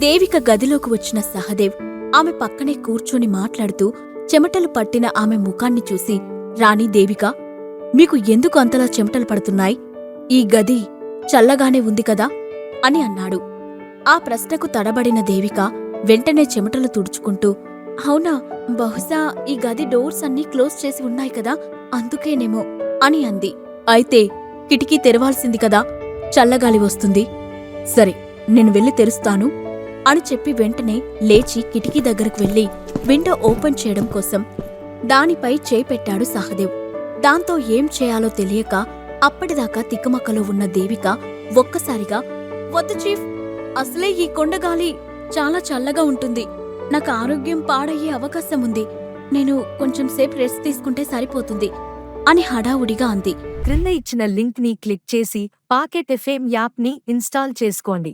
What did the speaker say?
దేవిక గదిలోకి వచ్చిన సహదేవ్ ఆమె పక్కనే కూర్చొని మాట్లాడుతూ చెమటలు పట్టిన ఆమె ముఖాన్ని చూసి రాణి దేవిక మీకు ఎందుకు అంతలా చెమటలు పడుతున్నాయి? ఈ గది చల్లగానే ఉంది కదా? అని అన్నాడు. ఆ ప్రశ్నకు తడబడిన దేవిక వెంటనే చెమటలు తుడుచుకుంటూ అవునా బహుశా ఈ గది డోర్స్ అన్నీ క్లోజ్ చేసి ఉన్నాయి కదా అందుకేనేమో అని అంది. అయితే కిటికీ తెరవాల్సింది కదా చల్లగాలి వస్తుంది. సరే నేను వెళ్ళి తెరుస్తాను. అని చెప్పి వెంటనే లేచి కిటికీ దగ్గరకు వెళ్ళి విండో ఓపెన్ చేయడం కోసం దానిపై చేయి పెట్టాడు సహదేవ్. దాంతో ఏం చేయాలో తెలియక అప్పటిదాకా తిక్కమక్కలో ఉన్న దేవిక ఒక్కసారిగా వద్దు చీఫ్ అసలే ఈ కొండగాలి చాలా చల్లగా ఉంటుంది. నాకు ఆరోగ్యం పాడయ్యే అవకాశం ఉంది. నేను కొంచెం సేపు రెస్ట్ తీసుకుంటే సరిపోతుంది అని హడావుడిగా అంది. క్రింద ఇచ్చిన లింక్ని క్లిక్ చేసి పాకెట్ ఎఫ్ఎం యాప్ని ఇన్స్టాల్ చేసుకోండి.